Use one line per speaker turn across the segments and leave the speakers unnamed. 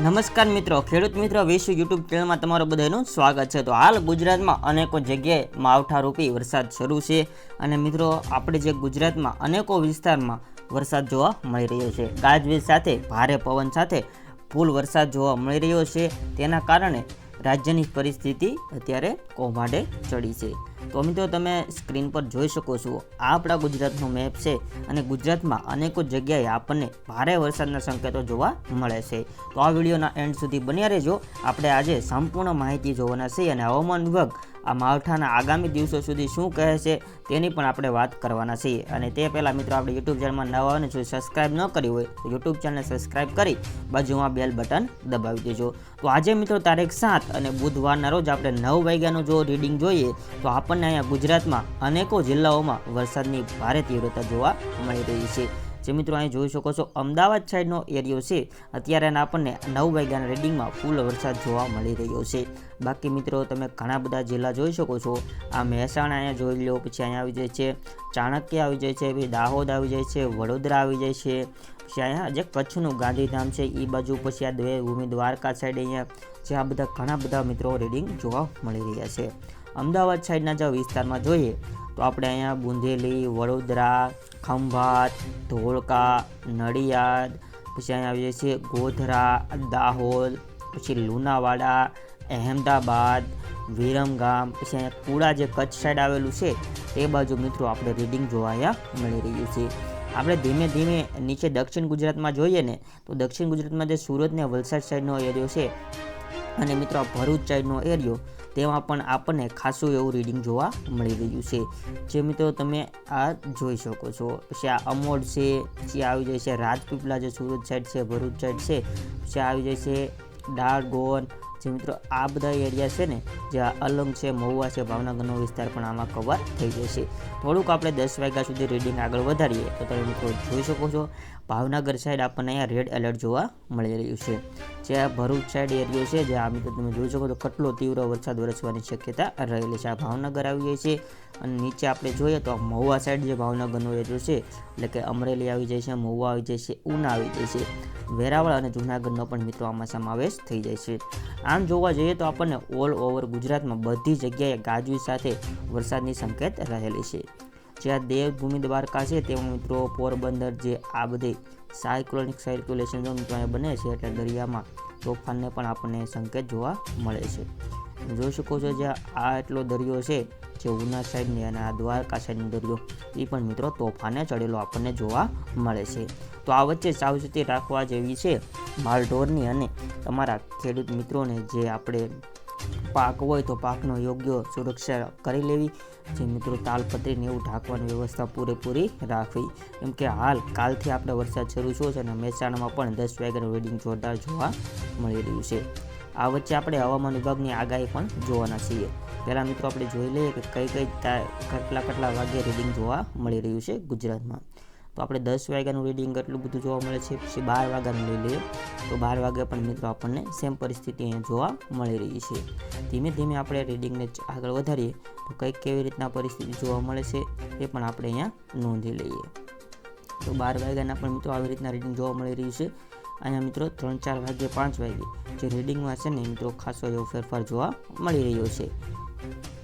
નમસ્કાર મિત્રો, ખેડૂત મિત્રો, વિશ્વ યુટ્યુબ ચેનલમાં તમારું બધાનું સ્વાગત છે. તો હાલ ગુજરાતમાં અનેકો જગ્યાએ માવઠારૂપી વરસાદ શરૂ છે અને મિત્રો, આપણે જે ગુજરાતમાં અનેકો વિસ્તારમાં વરસાદ જોવા મળી રહ્યો છે. ગાજવીજ સાથે ભારે પવન સાથે ફૂલ વરસાદ જોવા મળી રહ્યો છે. તેના કારણે રાજ્યની પરિસ્થિતિ અત્યારે કૌભાંડે ચડી છે. તો મિત્રો, તમે સ્ક્રીન પર જોઈ શકો છો, આ આપણા ગુજરાતનો મેપ છે અને ગુજરાતમાં અનેકો જગ્યાએ આપણને ભારે વરસાદના સંકેતો જોવા મળે છે. તો આ વિડીયોના એન્ડ સુધી બન્યા રહેજો. આપણે આજે સંપૂર્ણ માહિતી જોવાના છે અને હવામાન વિભાગ આ માવઠાના આગામી દિવસો સુધી શું કહે છે તેની પણ આપણે વાત કરવાના છીએ. અને તે પહેલાં મિત્રો આપણે યુટ્યુબ ચેનલમાં નવા અને જો સબસ્ક્રાઇબ ન કરી હોય, તો યુટ્યુબ ચેનલને સબસ્ક્રાઇબ કરી બાજુમાં બેલ બટન દબાવી દેજો. તો આજે મિત્રો તારીખ સાત અને બુધવારના રોજ આપણે નવ વાગ્યાનું જો રીડિંગ જોઈએ, તો આપણને અહીંયા ગુજરાતમાં અનેકો જિલ્લાઓમાં વરસાદની ભારે તીવ્રતા જોવા મળી રહી છે. જે મિત્રો અહીં જોઈ શકો છો, અમદાવાદ સાઈડનો એરિયો છે. અત્યારે આપણને નવ વાગ્યાના રીડિંગમાં ફૂલ વરસાદ જોવા મળી રહ્યો છે. બાકી મિત્રો તમે ઘણા બધા જિલ્લા જોઈ શકો છો. આ મહેસાણા અહીંયા જોઈ લો પછી અહીંયા આવી જાય છે, ચાણક્ય આવી જાય છે, પછી દાહોદ આવી જાય છે, વડોદરા આવી જાય છે, પછી અહીંયા જે કચ્છનું ગાંધીધામ છે એ બાજુ પછી આ દેવભૂમિ દ્વારકા સાઈડ અહીંયા જે આ બધા ઘણા બધા મિત્રો રીડિંગ જોવા મળી રહ્યા છે. અમદાવાદ સાઈડના જો વિસ્તારમાં જોઈએ તો આપણે અહીંયા બુંદેલી, વડોદરા, ખંભાત, ધોળકા, નડિયાદ, પછી અહીંયા આવીએ છીએ ગોધરા, દાહોદ, પછી લુણાવાડા, અહેમદાબાદ, વિરમગામ, પછી અહીંયા કુડા જે કચ્છ સાઈડ આવેલું છે તે બાજુ મિત્રો આપણે રીડિંગ જોવા અહીંયા મળી રહ્યું છે. આપણે ધીમે ધીમે નીચે દક્ષિણ ગુજરાતમાં જોઈએ ને તો દક્ષિણ ગુજરાતમાં જે સુરત ને વલસાડ સાઈડનો એરિયો છે અને મિત્રો ભરૂચ સાઈડનો એરિયો તેમાં પણ આપણને ખાસું એવું રીડિંગ જોવા મળી રહ્યું છે. જે મિત્રો તમે આ જોઈ શકો છો. પછી આ અમોડ છે, પછી આવી જાય છે રાજપીપળા જે સુરત સાઈડ છે, ભરૂચ સાઈડ છે, પછી આવી જાય છે ડારગોન જે મિત્રો આ બધા એરિયા છે ને, જે અલંગ છે, મહુવા છે, ભાવનગરનો વિસ્તાર પણ આમાં કવર થઈ જશે થોડુંક આપણે દસ વાગ્યા સુધી રીડિંગ આગળ વધારીએ, તો તમે મિત્રો જોઈ શકો છો. ભાવનગર સાઈડ આપણને અહીંયા રેડ એલર્ટ જોવા મળી રહ્યું છે. જે આ ભરૂચ સાઈડ એરિયો છે, જે આ મિત્રો તમે જોઈ શકો તો કેટલો તીવ્ર વરસાદ વરસવાની શક્યતા રહેલી છે. આ ભાવનગર આવી જાય છે અને નીચે આપણે જોઈએ તો મહુવા સાઈડ જે ભાવનગરનો એરિયો છે, એટલે કે અમરેલી આવી જાય છે, મહુવા આવી જાય છે, ઉના આવી જાય છે, વેરાવળ અને જૂનાગઢનો પણ મિત્રો આમાં સમાવેશ થઈ જાય છે. આમ જોવા જઈએ તો આપણને ઓલ ઓવર ગુજરાતમાં બધી જગ્યાએ ગાજવીજ સાથે વરસાદની સંકેત રહેલી છે. જ્યાં દેવભૂમિ દ્વારકા છે, તેમાં મિત્રો પોરબંદર જે આ બધી સાયક્લોનિક સર્ક્યુલેશન જો મિત્રો બને છે, એટલે દરિયામાં તોફાનને પણ આપણને સંકેત જોવા મળે છે. જોઈ શકો છો જ્યાં આ એટલો દરિયો છે, જે ઉના સાઈડની અને આ દ્વારકા સાઈડનો દરિયો, એ પણ મિત્રો તોફાને ચડેલો આપણને જોવા મળે છે. તો આ વચ્ચે સાવચેતી રાખવા જેવી છે માલઢોરની અને તમારા ખેડૂત મિત્રોને જે આપણે પાક હોય તો પાકનો યોગ્ય સુરક્ષા કરી લેવી. જે મિત્રો તાલપત્રીને એવું ઢાંકવાની વ્યવસ્થા પૂરેપૂરી રાખવી. કેમ કે હાલ કાલથી આપણે વરસાદ શરૂ થયો છે અને મહેસાણામાં પણ દસ વાગ્યાનું વેડિંગ જોરદાર જોવા મળી રહ્યું છે. આ વચ્ચે આપણે હવામાન વિભાગની આગાહી પણ જોવાના છીએ. પહેલાં મિત્રો આપણે જોઈ લઈએ કે કઈ કઈ કેટલા કેટલા વાગ્યે રીડિંગ જોવા મળી રહ્યું છે ગુજરાતમાં. તો આપણે દસ વાગ્યાનું રીડિંગ એટલું બધું જોવા મળે છે, પછી બાર વાગ્યાનું લઈ લઈએ. તો બાર વાગ્યા પણ મિત્રો આપણને સેમ પરિસ્થિતિ અહીંયા જોવા મળી રહી છે. ધીમે ધીમે આપણે રીડિંગને આગળ વધારીએ, તો કંઈક કેવી રીતના પરિસ્થિતિ જોવા મળે છે એ પણ આપણે અહીંયા નોંધી લઈએ. તો બાર વાગ્યાના પણ મિત્રો આવી રીતના રીડિંગ જોવા મળી રહ્યું છે. અહીંયા મિત્રો ત્રણ ચાર વાગ્યે પાંચ વાગ્યે જે રીડિંગમાં છે ને મિત્રો ખાસો એવો ફેરફાર જોવા મળી રહ્યો છે.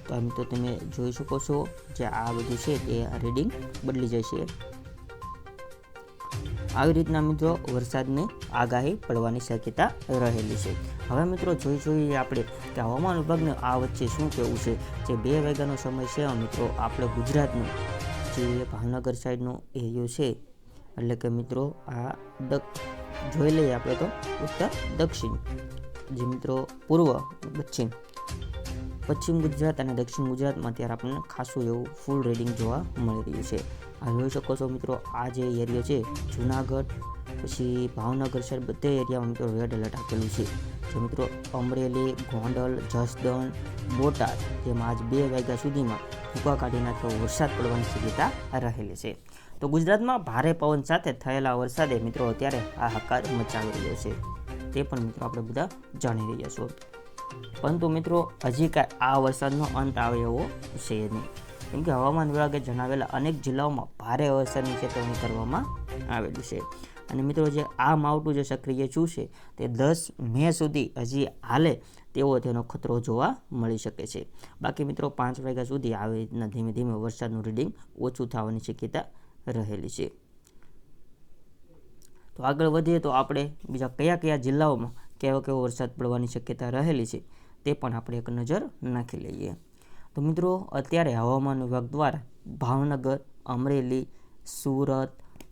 તો મિત્રો તમે જોઈ શકો છો જે આ બધું છે તે રીડિંગ બદલી જશે. આવી રીતના મિત્રો વરસાદની આગાહી પડવાની શક્યતા રહેલી છે. હવે મિત્રો જોઈ જોઈએ આપણે કે હવામાન વિભાગને આ વચ્ચે શું કહેવું છે? જે બે વાગ્યાનો સમય છે મિત્રો આપણે ગુજરાતનું જે ભાવનગર સાઈડનો એરિયો છે, એટલે કે મિત્રો આ દક, જોઈ લઈએ આપણે તો ઉત્તર, દક્ષિણ, જે મિત્રો પૂર્વ, પશ્ચિમ પશ્ચિમ ગુજરાત અને દક્ષિણ ગુજરાતમાં ત્યારે આપણને ખાસું એવું ફૂલ રીડિંગ જોવા મળી રહ્યું છે. આ જોઈ શકો છો મિત્રો, આ જે એરિયો છે, જુનાગઢ, પછી ભાવનગર સાઈડ બધે એરિયામાં મિત્રો રેડ એલર્ટ આપેલું છે. જે મિત્રો, અમરેલી, ગોંડલ, જસદણ, બોટાદ તેમાં આજ બે વાગ્યા સુધીમાં ભૂકા કાઢી નાખ્યો વરસાદ પડવાની શક્યતા રહેલી છે. તો ગુજરાતમાં ભારે પવન સાથે થયેલા વરસાદે મિત્રો અત્યારે આ હકાર મચાવી રહ્યો છે. તે પણ મિત્રો આપણે બધા જાણી રહ્યા છો. પરંતુ મિત્રો, હજી કાંઈ આ વરસાદનો અંત આવે એવો છે નહીં. કેમ કે હવામાન વિભાગે જણાવેલા અનેક જિલ્લાઓમાં ભારે વરસાદની ચેતવણી કરવામાં આવેલી છે. અને મિત્રો, જે આ માવઠું જે સક્રિય શું છે, તે દસ મે સુધી હજી હાલે તેવો તેનો ખતરો જોવા મળી શકે છે. બાકી મિત્રો, પાંચ વાગ્યા સુધી આવી રીતના ધીમે ધીમે વરસાદનું રીડિંગ ઓછું થવાની શક્યતા રહેલી છે. તો આગળ વધીએ તો આપણે બીજા કયા કયા જિલ્લાઓમાં કેવો કેવો વરસાદ પડવાની શક્યતા રહેલી છે, તે પણ આપણે એક નજર નાખી લઈએ. તો મિત્રો, અત્યારે હવામાન વિભાગ દ્વારા ભાવનગર, અમરેલી, સુરત,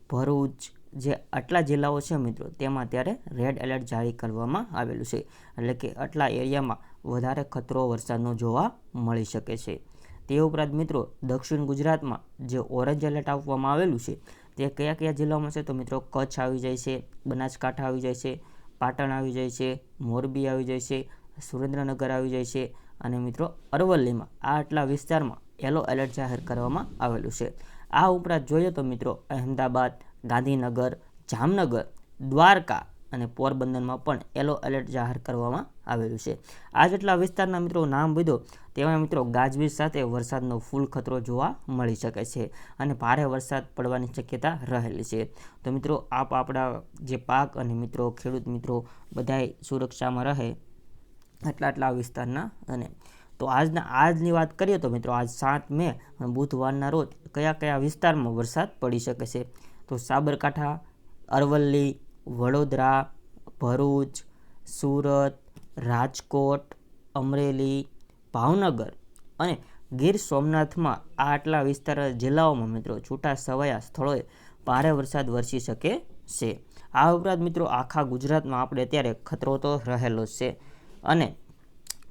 ભરૂચ જે આટલા જિલ્લાઓ છે મિત્રો, તેમાં અત્યારે રેડ એલર્ટ જારી કરવામાં આવેલું છે. એટલે કે આટલા એરિયામાં વધારે ખતરો વરસાદનો જોવા મળી શકે છે. તે ઉપરાંત મિત્રો, દક્ષિણ ગુજરાતમાં જે ઓરેન્જ એલર્ટ આપવામાં આવેલું છે, તે કયા કયા જિલ્લાઓમાં છે? તો મિત્રો, કચ્છ આવી જાય છે, બનાસકાંઠા આવી જાય છે, પાટણ આવી જાય છે, મોરબી આવી જાય છે, સુરેન્દ્રનગર આવી જાય છે અને મિત્રો, અરવલ્લીમાં આ આટલા વિસ્તારમાં યલો એલર્ટ જાહેર કરવામાં આવેલું છે. આ ઉપરાંત જોઈએ તો મિત્રો, અહેમદાબાદ, ગાંધીનગર, જામનગર, દ્વારકા અને પોરબંદરમાં પણ યલો એલર્ટ જાહેર કરવામાં આવેલું છે. આ જેટલા વિસ્તારના મિત્રો નામ લીધો તેમાં મિત્રો ગાજવીજ સાથે વરસાદનો ફૂલ ખતરો જોવા મળી શકે છે અને ભારે વરસાદ પડવાની શક્યતા રહેલી છે. તો મિત્રો, આપ આપણા જે પાક અને મિત્રો, ખેડૂત મિત્રો બધાય સુરક્ષામાં રહે આટલા આટલા વિસ્તારના અને તો આજના, આજની વાત કરીએ તો મિત્રો આજ સાત મે બુધવારના રોજ કયા કયા વિસ્તારમાં વરસાદ પડી શકે છે? તો સાબરકાંઠા, અરવલ્લી, વડોદરા, ભરૂચ, સુરત, રાજકોટ, અમરેલી, ભાવનગર અને ગીર સોમનાથમાં આ આટલા વિસ્તાર જિલ્લાઓમાં મિત્રો છૂટા સવાયા સ્થળોએ ભારે વરસાદ વરસી શકે છે. આ ઉપરાંત મિત્રો આખા ગુજરાતમાં આપણે અત્યારે ખતરો તો રહેલો છે. અને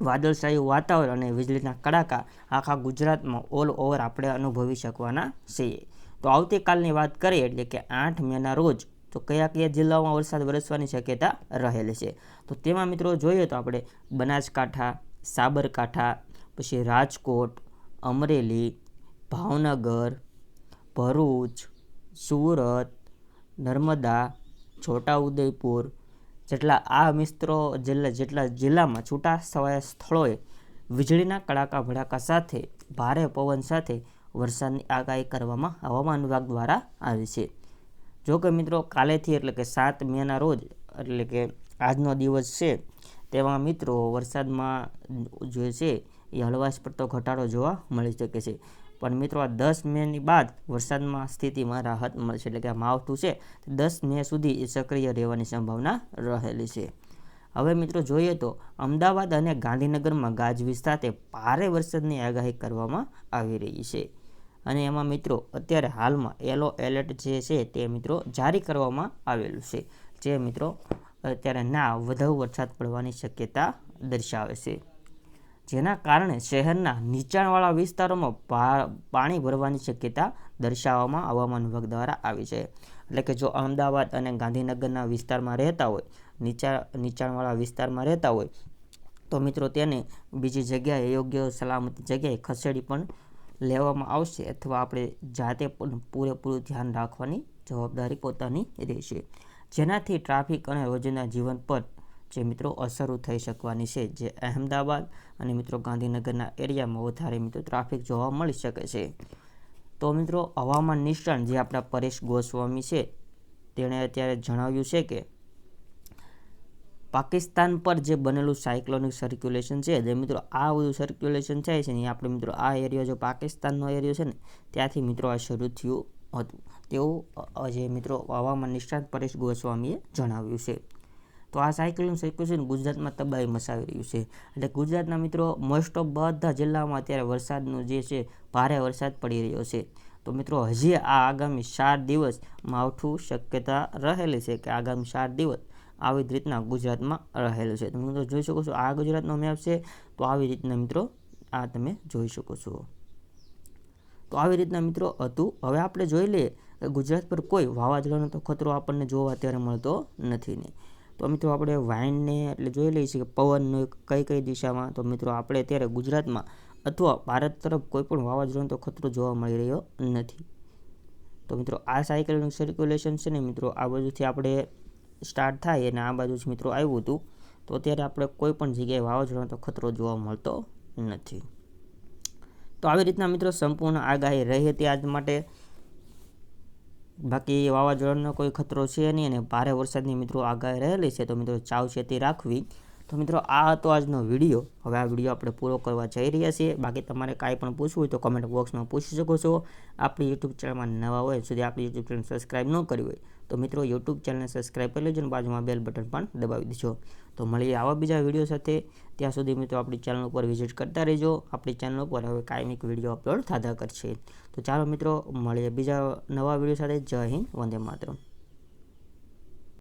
વાદળછાયું વાતાવરણ અને વીજળીના કડાકા આખા ગુજરાતમાં ઓલ ઓવર આપણે અનુભવી શકવાના છીએ. તો આવતીકાલની વાત કરીએ એટલે કે આઠ મેના રોજ તો કયા કયા જિલ્લાઓમાં વરસાદ વરસવાની શક્યતા રહેલી છે? તો તેમાં મિત્રો જોઈએ તો આપણે બનાસકાંઠા, સાબરકાંઠા, પછી રાજકોટ, અમરેલી, ભાવનગર, ભરૂચ, સુરત, નર્મદા, છોટાઉદેપુર જેટલા આ મિત્રો જિલ્લા જેટલા જિલ્લામાં છૂટા છવાયા સ્થળોએ વીજળીના કડાકા ભડાકા સાથે ભારે પવન સાથે વરસાદની આગાહી કરવામાં હવામાન વિભાગ દ્વારા આવી છે. જો કે મિત્રો કાલેથી એટલે કે સાત મેના રોજ એટલે કે આજનો દિવસ છે તેમાં મિત્રો વરસાદમાં જે છે એ હળવાશ પડતો ઘટાડો જોવા મળી શકે છે. પણ મિત્રો, આ દસ મેની બાદ વરસાદમાં સ્થિતિમાં રાહત મળશે એટલે કે માવઠું છે દસ મે સુધી સક્રિય રહેવાની સંભાવના રહેલી છે. હવે મિત્રો, જોઈએ તો અમદાવાદ અને ગાંધીનગરમાં ગાજવીજ સાથે ભારે વરસાદની આગાહી કરવામાં આવી રહી છે. અને એમાં મિત્રો, અત્યારે હાલમાં યલો એલર્ટ જે છે, તે મિત્રો જારી કરવામાં આવેલું છે. જે મિત્રો, અત્યારે ના વધુ વરસાદ પડવાની શક્યતા દર્શાવે છે. જેના કારણે શહેરના નીચાણવાળા વિસ્તારોમાં પાણી ભરવાની શક્યતા દર્શાવવામાં હવામાન વિભાગ દ્વારા આવી છે. એટલે કે જો અમદાવાદ અને ગાંધીનગરના વિસ્તારમાં રહેતા હોય, નીચા, નીચાણવાળા વિસ્તારમાં રહેતા હોય, તો મિત્રો તેને બીજી જગ્યાએ યોગ્ય સલામતી જગ્યાએ ખસેડી પણ લેવામાં આવશે અથવા આપણે જાતે પણ પૂરેપૂરું ધ્યાન રાખવાની જવાબદારી પોતાની રહેશે. જેનાથી ટ્રાફિક અને રોજિંદા જીવન પર જે મિત્રો અસરો થઈ શકવાની છે, જે અહેમદાબાદ અને મિત્રો ગાંધીનગરના એરિયામાં વધારે મિત્રો ટ્રાફિક જોવા મળી શકે છે. તો મિત્રો હવામાન નિષ્ણાંત જે આપણા પરેશ ગોસ્વામી છે, તેણે અત્યારે જણાવ્યું છે કે પાકિસ્તાન પર જે બનેલું સાયક્લોનિક સર્ક્યુલેશન છે, જે મિત્રો આ બધું સર્ક્યુલેશન થાય છે ને આપણે મિત્રો આ એરિયો જો પાકિસ્તાનનો એરિયો છે ને, ત્યાંથી મિત્રો આ શરૂ થયું હતું. તેવું જે મિત્રો હવામાન નિષ્ણાત પરેશ ગોસ્વામીએ જણાવ્યું છે. તો આ સાયક્લોન સર્ક્યુલેશન ગુજરાતમાં તબાહી મચાવી રહ્યું છે. એટલે ગુજરાતના મિત્રો મોસ્ટ ઓફ બધા જિલ્લામાં અત્યારે વરસાદનું જે છે, ભારે વરસાદ પડી રહ્યો છે. તો મિત્રો, હજી આ આગામી ચાર દિવસ માવઠું શક્યતા રહેલી છે કે આગામી ચાર દિવસ આવી જ રીતના ગુજરાતમાં રહેલું છે. તમે મિત્રો, જોઈ શકો છો, આ ગુજરાતનો મેપ છે, તો આવી રીતના મિત્રો આ તમે જોઈ શકો છો. તો આવી રીતના મિત્રો, હતું. હવે આપણે જોઈ લઈએ ગુજરાત પર કોઈ વાવાઝોડાનો તો ખતરો આપણને જોવા અત્યારે મળતો નથી ને. તો મિત્રો આપણે વાઇનને એટલે જોઈ લઈએ છીએ કે પવનનો કઈ કઈ દિશામાં. તો મિત્રો આપણે અત્યારે ગુજરાતમાં અથવા ભારત તરફ કોઈપણ વાવાઝોડાનો તો ખતરો જોવા મળી રહ્યો નથી. તો મિત્રો આ સાયકલનું સર્ક્યુલેશન છે ને મિત્રો આ બાજુથી આપણે સ્ટાર્ટ થાય અને આ બાજુ મિત્રો આવ્યું હતું. તો અત્યારે આપણે કોઈ પણ જગ્યાએ વાવાઝોડાનો તો ખતરો જોવા મળતો નથી. તો આવી રીતના મિત્રો સંપૂર્ણ આગાહી રહી હતી આજ માટે. બાકી વાવાઝોડાનો કોઈ ખતરો છે નહીં અને ભારે વરસાદની મિત્રો આગાહી રહેલી છે, તો મિત્રો સાવચેતી રાખવી. તો મિત્રો, આ હતો આજનો વીડિયો. હવે આ વીડિયો આપણે પૂરો કરવા જઈ રહ્યા છીએ. બાકી તમારે કાંઈ પણ પૂછવું હોય તો કમેન્ટ બોક્સમાં પૂછી શકો છો. આપણી યુટ્યુબ ચેનલમાં નવા હોય, સુધી આપણી યુટ્યુબ ચેનલ સબસ્ક્રાઈબ ન કરી હોય તો મિત્રો યુટ્યુબ ચેનલને સબસ્ક્રાઈબ કરી લેજો અને બાજુમાં બેલ બટન પણ દબાવી દેજો. તો મળીએ આવા બીજા વીડિયો સાથે. ત્યાં સુધી મિત્રો આપણી ચેનલ ઉપર વિઝિટ કરતા રહેજો. આપણી ચેનલ ઉપર હવે કાયમિક વીડિયો અપલોડ થતા કરશે. તો ચાલો મિત્રો મળીએ બીજા નવા વીડિયો સાથે. જય હિન્દ, વંદે માતરમ.